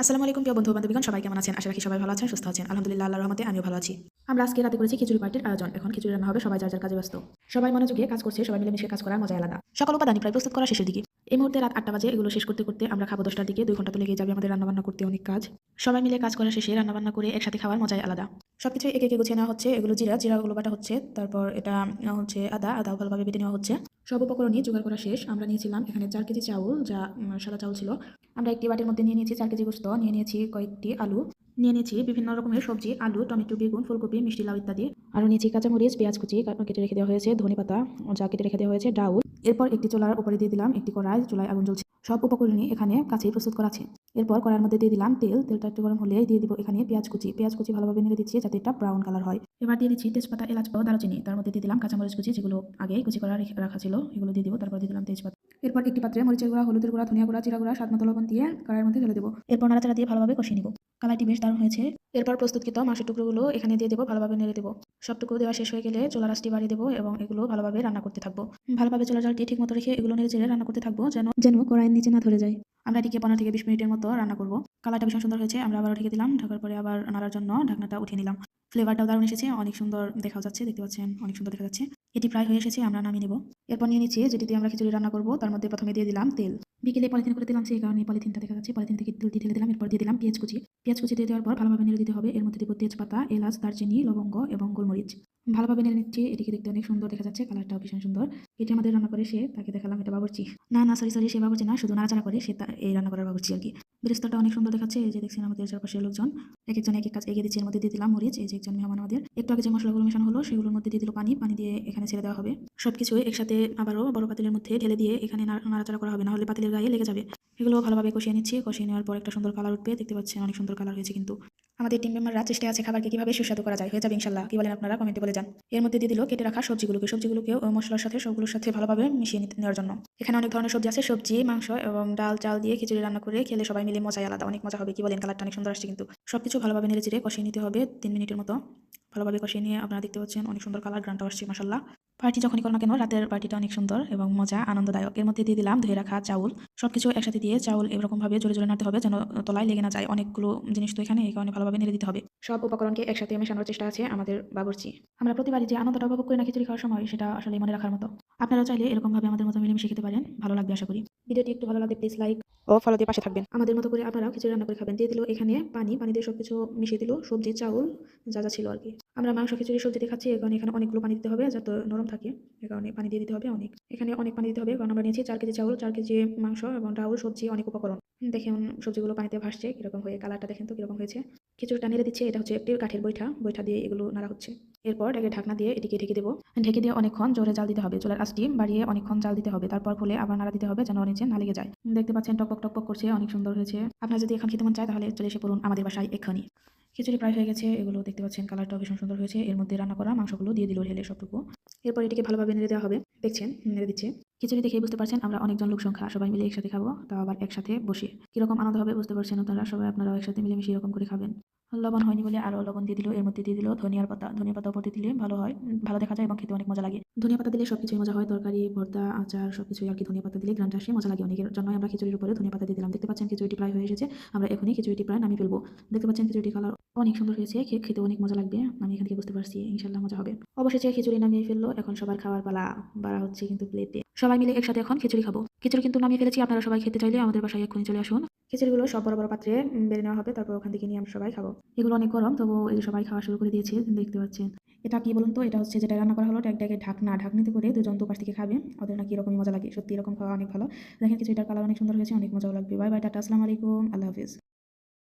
আসসালামু আলাইকুম, প্রিয় বন্ধু বান্ধবীগণ সবাই কেমন আছেন? আশা রাখি সবাই ভালো আছেন, সুস্থ আছেন। আলহামদুলিল্লাহ আল্লাহ রহমতে আমিও ভালো আছি। আমরা আজকে রাতে করেছি খিচুড়ি পার্টির আয়োজন। এখন খিচুড়ি রান্না হবে, সবাই যার যার কাজে ব্যস্ত। সবাই মনোযোগে কাজ করছে, সবাই মিলেমিশে কাজ করার মজা আলাদা। সকল উপাদানই প্রায় প্রস্তুত করা শেষের দিকে। এই মুহূর্তে রাত আটটা বাজে, এগুলো শেষ করতে করতে আমরা খাব দশটার দিকে, দুই ঘণ্টা তো লেগে যাবে আমাদের রান্নাবান্না করতে অনেক কাজ। সবাই মিলে কাজ করা শেষে রান্নাবান্না করে একসাথে খাওয়ার মজাই আলাদা। সবকিছু একে একে গুছিয়ে নেওয়া হচ্ছে, এগুলো জিরা জিরাগুলো বাটা হচ্ছে, তারপর এটা হচ্ছে আদা আদা ভালোভাবে বেটে নেওয়া হচ্ছে। সব উপকরণই জোগাড় করা শেষ, আমরা নিয়েছিলাম এখানে চার কেজি চাউল, যা সাদা চাউল ছিল। আমরা একটি বাটির মধ্যে নিয়ে নিয়েছি চার কেজি গোস্ত নিয়ে নিয়েছি কয়েকটি আলু। নিয়ে নিয়েছি বিভিন্ন রকমের সবজি, আলু, টমেটো, বেগুন, ফুলকপি, মিষ্টি, লাউ ইত্যাদি। আরও নিয়েছি কাঁচামরিচ, পেঁয়াজ কুচি কেটে রেখে দেওয়া হয়েছে, ধনে পাতা, যা কেটে রেখে দেওয়া হয়েছে, ডাউল। এরপর একটি চোলার উপরে দিয়ে দিলাম একটি কড়াই, চুলায় আগুন জ্বলছে। সব উপকরণই এখানে কাছেই প্রস্তুত করা আছে। এরপর কড়াইয়ের মধ্যে দিয়ে দিলাম তেল। তেলটা একটু গরম হলে দিয়ে দিব এখানে পেঁয়াজ কুচি। পেঁয়াজ কুচি ভালোভাবে নেড়ে দিচ্ছি যাতে এটা ব্রাউন কালার হয়। এবার দিয়ে দিচ্ছি তেজপাতা, এলাচ ও দারুচিনি। তার মধ্যে দিয়ে দিলাম কাঁচামরিচ কুচি, যেগুলো আগে কুচি করা রেখে- ছিল, এগুলো দিয়ে দিব। তারপর দিয়ে দিলাম তেজপাতা। এরপর একটি পাত্রে মরিচের গুঁড়া, হলুদের গুঁড়া, ধনিয়া গুঁড়া, জিরা গুঁড়া, স্বাদ মতো লবণ দিয়ে কড়াইয়ের মধ্যে ঢেলে দেবো। এরপর নাড়াচাড়া দিয়ে ভালোভাবে কষিয়ে নিব। কালারটি বেশ দারুণ হয়েছে। এরপর প্রস্তুতকৃত মাংসের টুকরোগুলো এখানে দিয়ে দেবো, ভালোভাবে নেড়ে দেবো। সবটুকু দেওয়া শেষ হয়ে গেলে চোলা রাসটি বাড়িয়ে দেবো এবং এগুলো ভালোভাবে রান্না করতে থাকব। ভালোভাবে চোলা জালটি ঠিক মতো রেখে এগুলো নেড়ে চেড়ে রান্না করতে থাকব যেন যেন কড়াইয়ের নিচে না ধরে যায়। আমরা এটিকে পনেরো থেকে বিশ মিনিটের মতো রান্না করব। কালারটা ভীষণ সুন্দর হয়েছে, আমরা আবার ঢেকে দিলাম, ঢাকার পরে আবার নাড়ার জন্য ঢাকনাটা উঠিয়ে নিলাম। ফ্লেভারটাও দারুণ এসেছে, অনেক সুন্দর দেখা যাচ্ছে, দেখতে পাচ্ছেন, অনেক সুন্দর দেখা যাচ্ছে। এটি প্রায় হয়ে এসেছে, আমরা নামিয়ে নেব। এরপর নিয়ে নিচ্ছি যেটি দিয়ে আমরা খিচুড়ি রান্না করব, তার মধ্যে প্রথমে দিয়ে দিলাম তেল। বিকেলে পলিথিন করে দিলাম, সেই কারণে পলিথিনটা দেখা যাচ্ছে, পলিথিন থেকে তেলটি ঢেলে দিলাম, এরপর দিয়ে দিলাম পেঁয়াজ কুচি। পেঁয়াজ কুচি দিয়ে দেওয়ার পর ভালোভাবে নেড়ে দিতে হবে। এর মধ্যে দেবো তেজপাতা, এলাচ, দারচিনি, লবঙ্গ এবং গোলমরিচ। ভালোভাবে নেড়ে নিচ্ছি। এটিকে দেখতে অনেক সুন্দর দেখা যাচ্ছে। কালারটাও ভীষণ সুন্দর। এটি আমাদের রান্না করে সে তাকে দেখালাম, এটা বাবরচি। না না সরি সরি সে বাবুর্চি না। শুধু নাড়াচাড়া করে সে এই রান্না করার বাবরচি আর কি। বিরস্তটা অনেক সুন্দর দেখাচ্ছে, এই যে দেখছেন আমাদের চারপাশে লোকজন। এক একজন এক এক কাজ এগিয়ে দিচ্ছে, এর মধ্যে দিয়ে দিলাম মরিচ, এই যে একজন মেহমান আমাদের। একটু আগে যে মশলাগুলো মেশানো হলো, সেগুলোর মধ্যে দিয়ে দিল পানি পানি দিয়ে এখানে ছেড়ে দেওয়া হবে। সবকিছু একসাথে আবারও বড় পাতিলের মধ্যে ঢেলে দিয়ে এখানে নাড়া- নাড়াচাড়া করা হবে না হলে পাতিলের গায়ে লেগে যাবে। এগুলো ভালোভাবে কষিয়ে নিচ্ছি, কষিয়ে নেওয়ার পর একটা সুন্দর কালার উঠবে, দেখতে পাচ্ছেন অনেক সুন্দর কালার হয়েছে কিন্তু। আমাদের টিম মেম্বাররা চেষ্টা আছে খাবারকে কীভাবে সুস্বাদু করা যায়, হয়ে যাবে ইনশাল্লাহ। কি বলেন আপনারা কমেন্টে বলে যান। এর মধ্যে দিয়ে দিল কেটে রাখা সবজিগুলোকে সবজিগুলোকে ও মশলার সাথে, সবগুলোর সাথে ভালোভাবে মিশিয়ে নেওয়ার জন্য। এখানে অনেক ধরনের সবজি আছে, সবজি, মাংস এবং ডাল, চাল দিয়ে খিচুড়ি রান্না করে খেলে সবাই মিলে মজাই আলাদা, অনেক মজা হবে। কি বলেন? কালারটা অনেক সুন্দর আসছে কিন্তু। সবকিছু ভালোভাবে নেড়ে চেড়ে কষিয়ে নিতে হবে তিন মিনিটের মতো। ভালোভাবে কষিয়ে নিয়ে আপনারা দেখতে পাচ্ছেন, অনেক সুন্দর কালার গ্রানটা আসছে মাসাল্লাহ পার্টি যখনই করো না কেন, রাতের পার্টিটা অনেক সুন্দর এবং মজা, আনন্দদায়ক। এর মধ্যে দিয়ে দিলাম ধুয়ে রাখা চাউল। সবকিছু একসাথে দিয়ে চাউল এরকম ভাবে জোরে জোরে নাড়তে হবে যেন তলায় লেগে না যায়। অনেকগুলো জিনিস তো এখানে এই কারণে ভালোভাবে নেড়ে দিতে হবে। সব উপকরণকে একসাথে মেশানোর চেষ্টা আছে আমাদের বাবুর্চি। আমরা প্রতিবারই যে আনন্দটা উপভোগ করি না খিচুড়ি খাওয়ার সময়, সেটা আসলে মনে রাখার মতো। আপনারা চাইলে এরকম ভাবে আমাদের মতো মিলেমিশে খেতে পারেন। ভালো লাগবে আশা করি। ভিডিওটি একটু ভালো লাগলে প্লিজ লাইক ও ফলো দিয়ে পাশে থাকবেন। আমাদের মতো করে আপনারাও খিচুড়ি রান্না করে খাবেন। দিয়ে দিল এখানে পানি। পানি দিয়ে সবকিছু মিশিয়ে দিল। সবজি, চাউল, যা যা ছিল আর কি। আমরা মাংস, খিচুড়ি, সবজি দিয়ে খাচ্ছি। কারণে এখানে অনেকগুলো পানি দিতে হবে যাতে নরম থাকে এই কারণে পানি দিয়ে দিতে হবে অনেক। এখানে অনেক পানি দিতে হবে, কারণ আমরা নিয়েছি চার কেজি চাউল, চার কেজি মাংস এবং ডাউল, সবজি অনেক উপকরণ। দেখেন সবজিগুলো পানিতে ভাসছে, কীরকম হয়ে, কালারটা দেখেন তো কীরকম হয়েছে। খিচুড়িটা নেড়ে দিচ্ছে, এটা হচ্ছে একটি কাঠের বৈঠা বৈঠা দিয়ে এগুলো নাড়া হচ্ছে। এরপর এটাকে ঢাকনা দিয়ে এটিকে ঢেকে দেবো। ঢেকে দিয়ে অনেকক্ষণ জোরে জাল দিতে হবে। চুলার আঁচটি বাড়িয়ে অনেকক্ষণ জাল দিতে হবে। তারপর খুলে আবার নাড়া দিতে হবে যেন নিচে না লেগে যায়। দেখতে পাচ্ছেন টকপক টকপক করছে, অনেক সুন্দর হয়েছে। আপনার যদি এখন খেতে মন চায় তাহলে চলে এসে পড়ুন আমাদের বাসায় এক্ষুনি। খিচুড়ি প্রায় হয়ে গেছে। এগুলো দেখতে পাচ্ছেন কালারটাও ভীষণ সুন্দর হয়েছে। এর মধ্যে রান্না করা মাংসগুলো দিয়ে দিল ঢেলে সবটুকু। এরপর এটিকে ভালোভাবে নেড়ে দেওয়া হবে। দেখছেন, নেড়ে দিচ্ছে। খিচুড়ি দেখে বুঝতে পারছেন আমরা অনেকজন লোক সংখ্যা। সবাই মিলে একসাথে খাব, তাও আবার একসাথে বসে। কীরকম আনন্দ হবে বুঝতে পারছেন আপনারা? সবাই আপনারাও একসাথে মিলেমিশে এরকম করে খাবেন। লবণ হয়নি বলে আরও লবণ দিয়ে দিল, এর মধ্যে দিয়ে দিল ধনিয়ার পাতা। ধনিয়া পাতা উপর দিলে ভালো হয় ভালো দেখা যায় এবং খেতে অনেক মজা লাগে। ধনিয়া পাতা দিলে সবকিছুই মজা হয়, তরকারি, ভর্তা, আচার সবকিছুই আর কি ধনিয়া পাতা দিলে গ্রানটা আসে, মজা লাগে অনেকের। জন্য আমরা খিচুড়ির উপরে ধনিয়া পাতা দিয়ে দিলাম। দেখতে পাচ্ছেন খিচুড়িটি প্রায় হয়ে এসেছে, আমরা এখনই খিচুড়িটি প্রায় নামিয়ে ফেলব। দেখতে পাচ্ছেন খিচুড়িটি কালার অনেক সুন্দর হয়েছে খেতে অনেক মজা লাগবে, আমি এখান থেকে বুঝতে পারছি ইনশাল্লাহ মজা হবে। অবশেষে খিচুড়ি নামিয়ে ফেলল, এখন সবার খাওয়ার পালা বাড়া হচ্ছে কিন্তু প্লেটে। সবাই মিলে একসাথে এখন খিচুড়ি খাব। খিচুড়ি কিন্তু নামিয়ে ফেলেছি, আপনারা সবাই খেতে চাইলে আমাদের বাসায় এক্ষুনি চলে আসুন। খিচুড়িগুলো সব বড় বড় পাত্রে বেড়ে নেওয়া হবে, তারপর ওখান থেকে নিয়ে আমরা সবাই খাব। এগুলো অনেক গরম তবু এই সবাই খাওয়া শুরু করে দিয়েছে, দেখতে পাচ্ছেন। এটা কি বলুন তো? এটা হচ্ছে যেটা রান্না করা হলো এটা একটা ঢাকনা, ঢাকনিতে করে দুজন দুপাশ থেকে খাবে। ওদের নাকি এরকমই মজা লাগে, সত্যি এরকম খাওয়া অনেক ভালো। দেখেন কিছু এটার কালার অনেক সুন্দর হয়েছে, অনেক মজাও লাগবে। বাই বাই টাটা, আসসালামু আলাইকুম, আল্লাহ হাফিজ।